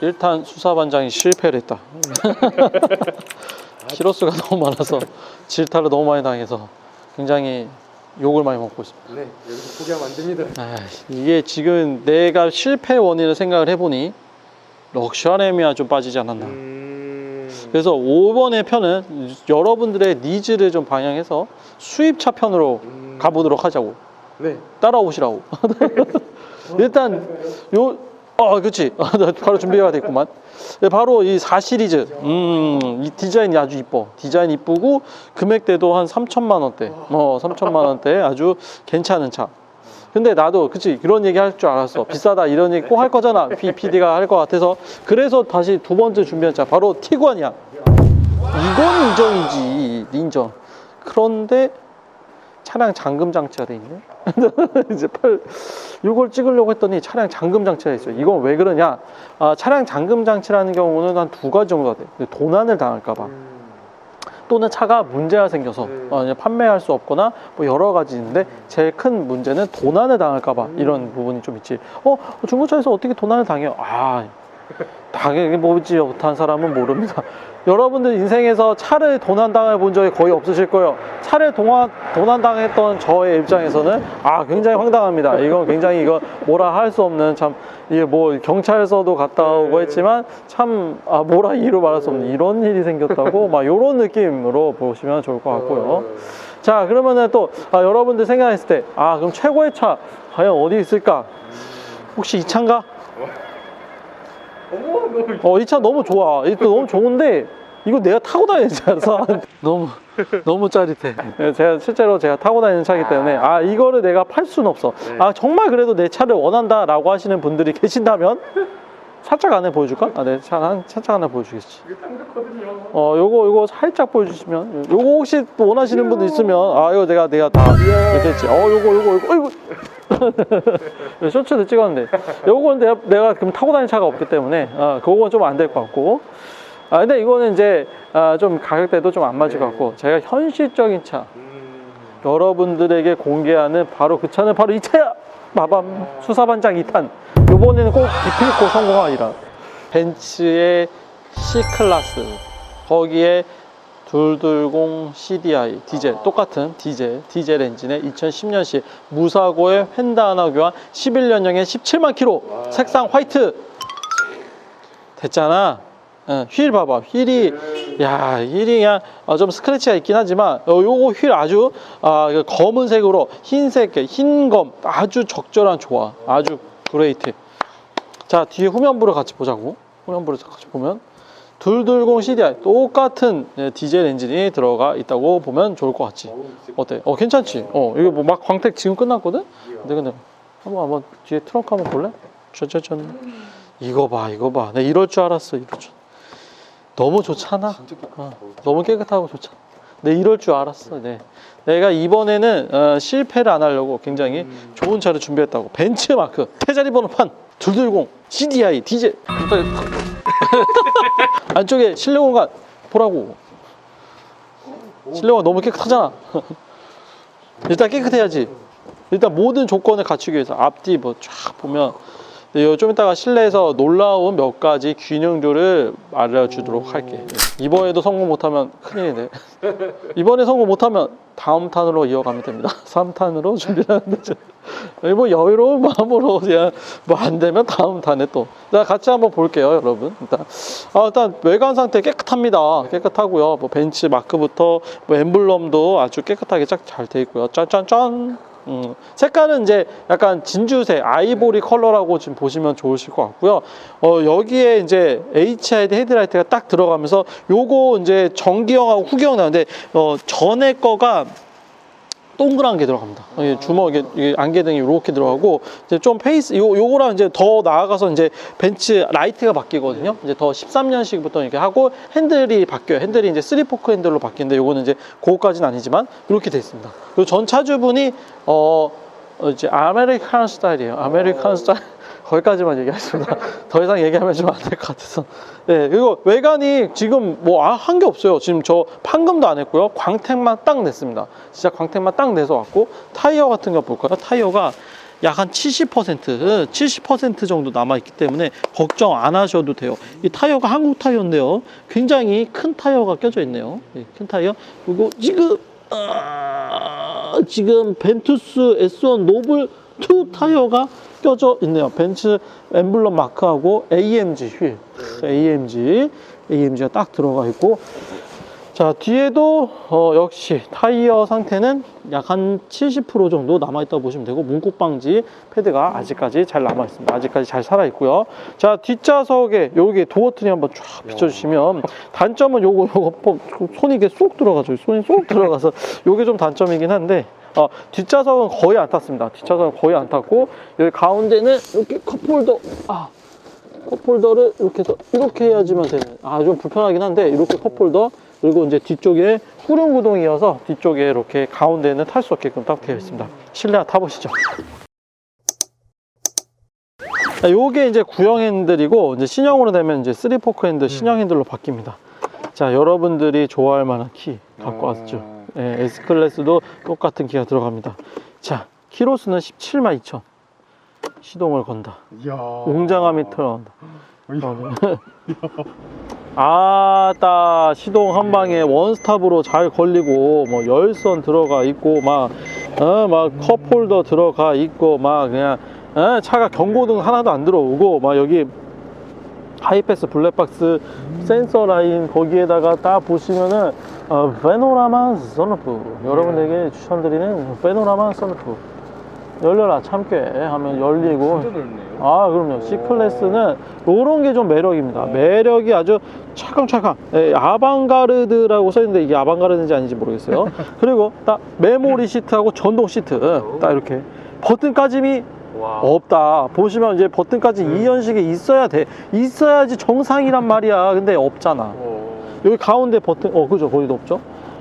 1탄 수사반장이 실패를 했다. 키로수가 너무 많아서 질타를 너무 많이 당해서 굉장히 욕을 많이 먹고 있습니다. 네, 여기서 포기하면 안 됩니다. 아, 이게 지금 내가 실패 원인을 생각을 해보니 럭셔리미아 좀 빠지지 않았나. 음... 그래서 5번의 편은 여러분들의 니즈를 좀 방향해서 수입차 편으로 음... 가보도록 하자고. 네. 따라오시라고. 일단 요, 어, 그렇지. 바로 준비가 됐구만. 네, 바로 이 4시리즈. 음, 이 디자인이 아주 이뻐. 디자인 이쁘고 금액대도 한 3천만 원대. 어, 3천만 원대 아주 괜찮은 차. 근데 나도 그치 그런 얘기 할 줄 알았어 비싸다 이런 얘기 꼭 할 거잖아 PD가 할 것 같아서 그래서 다시 두 번째 준비한 차 바로 티구안이야 이건 인정이지 인정 그런데 차량 잠금 장치가 돼 있네 이제 팔 이걸 찍으려고 했더니 차량 잠금 장치가 있어요 이건 왜 그러냐 아, 차량 잠금 장치라는 경우는 한 두 가지 정도가 돼 도난을 당할까 봐 음... 또는 차가 문제가 생겨서 음. 어, 판매할 수 없거나 뭐 여러 가지 있는데 제일 큰 문제는 도난을 당할까봐 음. 이런 부분이 좀 있지. 어 중고차에서 어떻게 도난을 당해요? 아 당연히 뭐지 못한 사람은 모릅니다. 여러분들 인생에서 차를 도난 당해 본 적이 거의 없으실 거예요. 차를 도난 도난 당했던 저의 입장에서는 아 굉장히 황당합니다. 이건 굉장히 이거 뭐라 할 수 없는 참 이게 뭐 경찰서도 갔다 오고 했지만 참 아 뭐라 이유로 말할 수 없는 이런 일이 생겼다고 막 이런 느낌으로 보시면 좋을 것 같고요. 자 그러면은 또 아, 여러분들 생각했을 때 아 그럼 최고의 차 과연 어디 있을까? 혹시 이 차인가? 어머, 너무 어, 이 차 너무 좋아. 이거 너무 좋은데 이거 내가 타고 다니는 차라서 너무 너무 짜릿해. 예, 제가 실제로 제가 타고 다니는 차이기 때문에 아 이거를 내가 팔 수는 없어. 네. 아 정말 그래도 내 차를 원한다라고 하시는 분들이 계신다면 살짝 안에 보여줄까? 아, 네, 차, 한, 살짝 안에 보여주겠지. 이거 딱 좋거든요. 어, 요거, 요거 살짝 보여주시면. 요거 혹시 또 원하시는 분도 있으면, 아, 이거 내가, 내가 다 했지. 어, 요거, 요거, 요거, 어이구. 쇼츠도 찍었는데. 요거는 내가, 내가 그럼 타고 다니는 차가 없기 때문에, 아, 그거는 좀안 될 것 같고. 아, 근데 이거는 이제, 아, 좀 가격대도 좀 안 맞을 것 같고, 제가 현실적인 차, 음... 여러분들에게 공개하는 바로 그 차는 바로 이 차야! 마밤 수사반장 2탄. 요번에는 꼭 기필코 성공하리라 벤츠의 C클래스. 거기에 220 CDI 디젤 똑같은 디젤 디젤 엔진의 2010년식 무사고의 휀다 하나 교환 11년형에 17만 킬로 와. 색상 화이트! 됐잖아. 응, 휠 봐봐. 휠이 야 휠이 그냥 어, 좀 스크래치가 있긴 하지만 어, 요거 휠 아주 아, 이거 검은색으로 흰색 흰검 아주 적절한 조화 아주 그레이트 자 뒤에 후면부를 같이 보자고 후면부를 같이 보면 220 CDI 똑같은 예, 디젤 엔진이 들어가 있다고 보면 좋을 것 같지 어때? 어 괜찮지? 어 이거 뭐막 광택 지금 끝났거든? 근데 근데 한번 한번 뒤에 트렁크 한번 볼래? 짜자잔 이거 봐 이거 봐 내가 이럴 줄 알았어 이럴 줄 너무 좋잖아. 어, 너무 깨끗하고 좋잖아. 내 이럴 줄 알았어. 네. 내가 이번에는 어, 실패를 안 하려고 굉장히 음. 좋은 차를 준비했다고. 벤츠마크. 태자리 번호판 220 CDI 디젤. 안쪽에 실내 공간 보라고. 실내 공간 너무 깨끗하잖아. 일단 깨끗해야지. 일단 모든 조건을 갖추기 위해서 앞뒤 뭐 쫙 보면 네, 좀 이따가 실내에서 놀라운 몇 가지 균형들을 알려주도록 할게. 이번에도 성공 못하면 큰일이네 이번에 성공 못하면 다음 탄으로 이어가면 됩니다. 3탄으로 준비를 하는데 뭐 여유로운 마음으로 그냥 뭐 안 되면 다음 탄에 또. 자, 같이 한번 볼게요 여러분. 일단. 아, 일단 외관 상태 깨끗합니다. 깨끗하고요. 뭐 벤츠 마크부터 뭐 엠블럼도 아주 깨끗하게 쫙 잘 돼 있고요. 짠짠짠 음, 색깔은 이제 약간 진주색 아이보리 컬러라고 지금 보시면 좋으실 것 같고요. 어, 여기에 이제 HID 헤드라이트가 딱 들어가면서 요거 이제 전기형하고 후기형 나는데 어, 전에 거가 동그란 게 들어갑니다. 이게 주먹 이게, 안개등이 이렇게 들어가고 이제 좀 페이스 요 요거랑 이제 더 나아가서 이제 벤츠 라이트가 바뀌거든요. 이제 더 13년식부터 이렇게 하고 핸들이 바뀌어요. 핸들이 이제 3포크 핸들로 바뀌는데 요거는 이제 그거까지는 아니지만 이렇게 돼 있습니다. 그리고 전 차주분이 어 어, 이제 아메리칸 스타일이에요. 아메리칸 스타일. 거기까지만 얘기하겠습니다. 더 이상 얘기하면 좀 안 될 것 같아서. 네, 그리고 외관이 지금 뭐 한 게 없어요. 지금 저 판금도 안 했고요. 광택만 딱 냈습니다. 진짜 광택만 딱 내서 왔고 타이어 같은 거 볼까요? 타이어가 약 한 70% 70% 정도 남아 있기 때문에 걱정 안 하셔도 돼요. 이 타이어가 한국 타이어인데요. 굉장히 큰 타이어가 껴져 있네요. 예, 큰 타이어. 그리고 지금 아, 지금 벤투스 S1 노블 2 타이어가 껴져 있네요. 벤츠 엠블럼 마크하고 AMG 휠, AMG, AMG가 딱 들어가 있고. 자 뒤에도 어, 역시 타이어 상태는 약 한 70% 정도 남아있다고 보시면 되고 문콕 방지 패드가 아직까지 잘 남아있습니다. 아직까지 잘 살아있고요. 자 뒷좌석에 여기 도어 트리 한번 쫙 비춰주시면 단점은 요거 요거 뭐, 손이 이게 쏙 들어가죠. 손이 쏙 들어가서 요게 좀 단점이긴 한데 어, 뒷좌석은 거의 안 탔습니다. 뒷좌석은 거의 안 탔고 여기 가운데는 이렇게 컵홀더 아 컵홀더를 이렇게 해서 이렇게 해야지만 되는 아 좀 불편하긴 한데 이렇게 컵홀더 그리고 이제 뒤쪽에 후륜 구동이어서 뒤쪽에 이렇게 가운데는 탈 수 없게끔 딱 되어 있습니다. 실내 타보시죠. 자, 요게 이제 구형 핸들이고 이제 신형으로 되면 이제 3포크 핸들 신형 핸들로 바뀝니다. 자 여러분들이 좋아할 만한 키 갖고 왔죠 예, S클래스도 똑같은 키가 들어갑니다. 자 키로수는 17만 2천. 시동을 건다. 이야. 웅장함이 틀어나온다 이야. 아따 시동 한 방에 원스탑으로 잘 걸리고 뭐 열선 들어가 있고 막어 막 컵홀더 들어가 있고 막 그냥 어, 차가 경고등 하나도 안 들어오고 막 여기 하이패스 블랙박스 센서 라인 거기에다가 딱 보시면은 어, 페노라마 선루프. 여러분에게 추천드리는 페노라마 선루프. 열려라 참깨 하면 열리고. 진짜 넓네요. 아 그럼요. C 클래스는 요런 게 좀 매력입니다. 매력이 아주 찰캉찰캉 예, 아방가르드라고 써있는데 이게 아방가르드인지 아닌지 모르겠어요. 그리고 딱 메모리 시트하고 전동 시트. 딱 이렇게. 버튼 까짐이 와. 없다. 보시면 이제 버튼 까짐 네. 이 연식에 있어야 돼. 있어야지 정상이란 말이야. 근데 없잖아. 어. 여기 가운데 버튼 어 그죠. 거기도 없죠?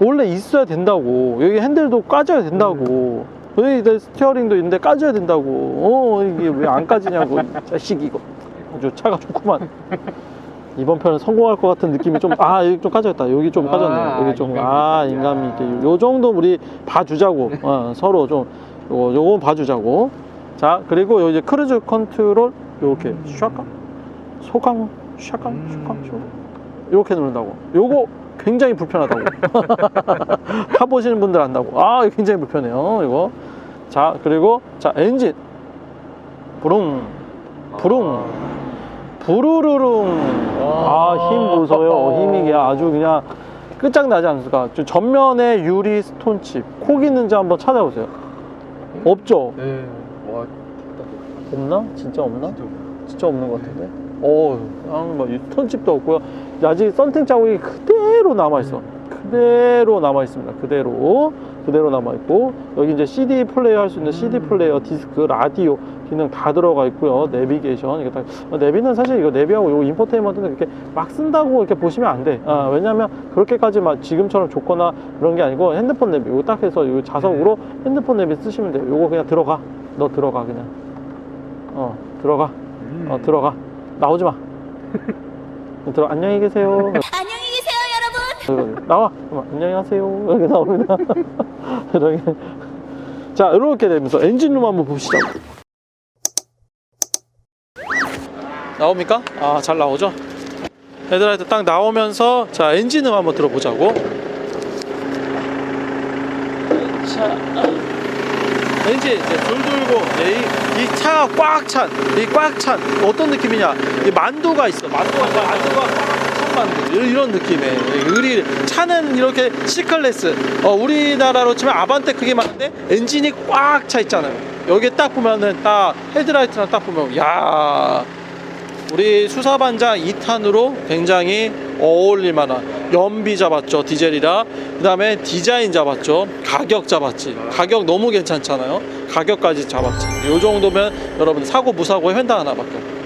원래 있어야 된다고. 여기 핸들도 까져야 된다고. 여기 내 스티어링도 있는데 까져야 된다고. 어 이게 왜 안 까지냐고 이 자식 이거. 아주 차가 좋구만. 이번 편은 성공할 것 같은 느낌이 좀 아 여기 좀 까졌다. 여기 좀 아, 까졌네. 여기 좀 아. 인감이 있게. 요 정도 우리 봐주자고. 어, 서로 좀 요거 요거 봐주자고. 자 그리고 요 이제 크루즈 컨트롤 요렇게. 샤카 소강? 샤카 샤카 샤카 이렇게 누른다고. 요거 굉장히 불편하다고. 타보시는 분들 안다고. 아, 굉장히 불편해요. 이거. 자, 그리고 자 엔진. 부릉, 부릉, 부르르릉. 아, 힘 보세요. 힘이 그냥 아주 그냥 끝장나지 않습니까? 저 전면에 유리 스톤칩. 콕 있는지 한번 찾아보세요. 없죠? 네. 와. 없나? 진짜 없나? 진짜 없는 것 같은데. 어, 뭐 스톤칩도 없고요. 아직 썬팅 자국이 그대로 남아 있어. 그대로 남아 있습니다. 그대로 그대로 남아 있고 여기 이제 CD 플레이어 할 수 있는 CD 플레이어, 디스크, 라디오 기능 다 들어가 있고요. 내비게이션 이게 다 어, 내비는 사실 이거 내비하고 요 인포테인먼트는 그렇게 막 쓴다고 이렇게 보시면 안 돼. 아, 왜냐면 그렇게까지 막 지금처럼 좋거나 그런 게 아니고 핸드폰 내비 이거 딱 해서 이 자석으로 핸드폰 내비 쓰시면 돼요. 요거 그냥 들어가. 너 들어가 그냥. 어 들어가. 음. 어 들어가 나오지 마. 들어 안녕히 계세요. 안녕히 계세요, 여러분. 어, 나와. 그럼 안녕히 가세요. 이렇게 나옵니다. 이렇게. 자 이렇게 되면서 엔진룸 한번 보시죠 나옵니까? 아 잘 나오죠? 헤드라이트 딱 나오면서 자 엔진음 한번 들어보자고. 자 엔진 이제 불 들고 이, 이 차가 꽉 찬, 이 꽉 찬 어떤 느낌이냐? 이 만두가 있어. 만두가 만두가 꽉찬 만두 이런, 느낌의 의리 차는 이렇게 C 클래스. 어, 우리나라로 치면 아반떼 크게 많은데 엔진이 꽉 차 있잖아요. 여기 딱 보면은 딱 헤드라이트랑 딱 보면 야 우리 수사반장 2탄으로 굉장히 어울릴 만한 연비 잡았죠 디젤이라. 그 다음에 디자인 잡았죠 가격 잡았지. 가격 너무 괜찮잖아요. 가격까지 잡았지. 요 정도면 여러분 사고 무사고 횡단 하나밖에 없고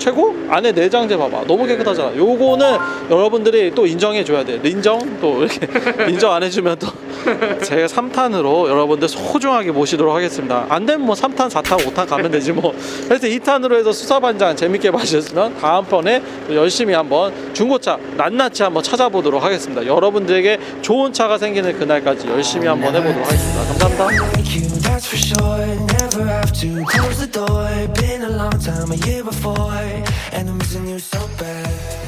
최고? 안에 내장재 봐봐. 너무 깨끗하잖아. 요거는 여러분들이 또 인정해 줘야 돼. 인정? 또 이렇게 인정 안 해주면 또 제가 3탄으로 여러분들 소중하게 모시도록 하겠습니다. 안 되면 뭐 3탄 4탄 5탄 가면 되지 뭐. 그래서 2탄으로 해서 수사반장 재밌게 봐주셨으면 다음번에 또 열심히 한번 중고차 낱낱이 한번 찾아보도록 하겠습니다. 여러분들에게 좋은 차가 생기는 그날까지 열심히 한번 해보도록 하겠습니다. 감사합니다 that's for sure. Never have to close the door. Been a long time, a year before, and I'm missing you so bad.